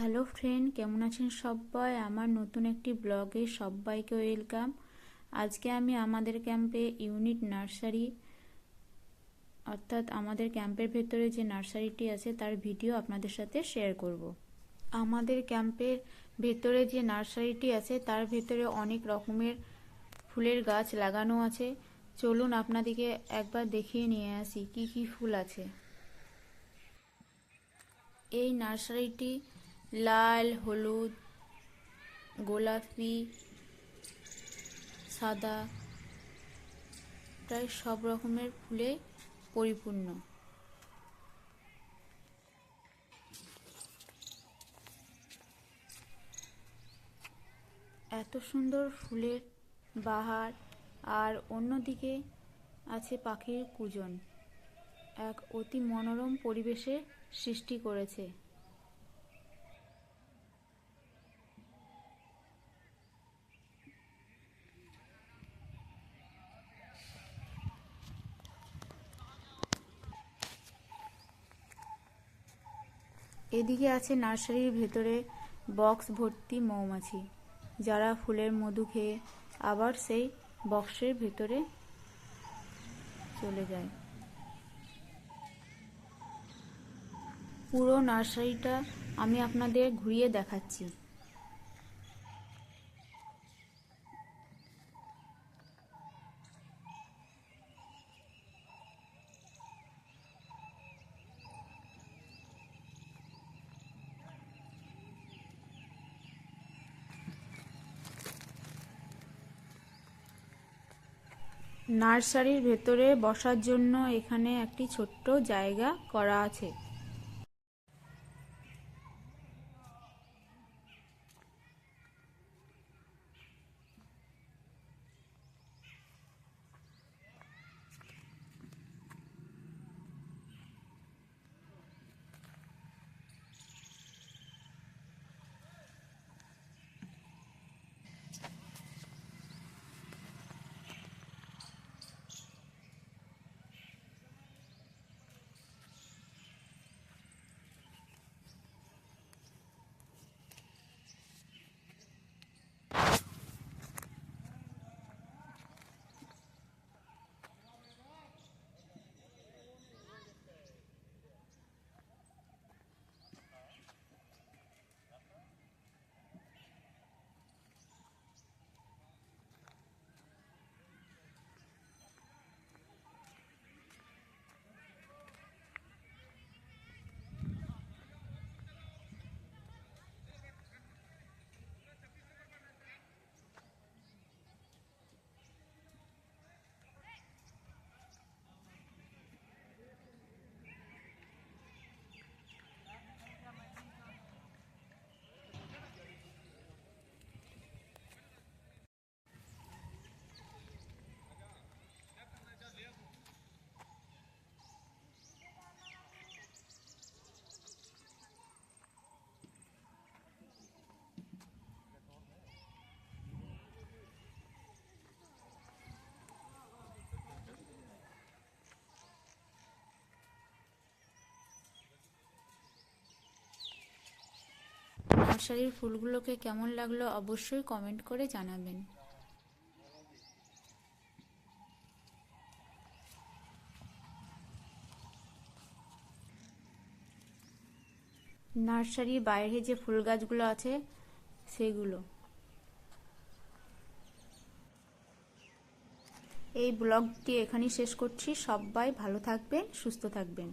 Hello friend কেমন আছেন সবাই আমার নতুন একটি ব্লগে সবাইকে ওয়েলকাম আজকে আমি আমাদের ক্যাম্পে ইউনিট নার্সারি অর্থাৎ আমাদের ক্যাম্পের ভেতরে যে নার্সারিটি আছে, তার ভিডিও আপনাদের সাথে শেয়ার করব। আমাদের ক্যাম্পের ভেতরে যে নার্সারিটি আছে, তার ভেতরে অনেক রকমের ফুলের গাছ লাগানো আছে। চলুন আপনাদেরকে একবার দেখিয়ে নিয়ে আসি, কি কি ফুল আছে। এই নার্সারিটি লাল, হলুদ, গোলাপি, সাদা, প্রায় সব রকমের ফুলে পরিপূর্ণ। এত সুন্দর ফুলের বাহার আর অন্যদিকে আছে পাখির কুজন। এক অতি মনোরম পরিবেশে সৃষ্টি করেছে। এদিকে আছে নার্সারির ভেতরে বক্স ভর্তি মৌমাছি, যারা ফুলের মধু খেয়ে আবার সেই বক্সের ভেতরে চলে যায়। পুরো নার্সারিটা আমি আপনাদের ঘুরিয়ে দেখাচ্ছি। নার্সারির ভেতরে বসার জন্য এখানে একটি ছোট্ট জায়গা করা আছে। নার্সারির ফুলগুলোকে কেমন লাগল অবশ্যই কমেন্ট করে জানাবেন। নার্সারির বাইরে যে ফুল গাছগুলো আছে, সেগুলো। এই ব্লগটি এখানেই শেষ করছি। সবাই ভালো থাকবেন, সুস্থ থাকবেন।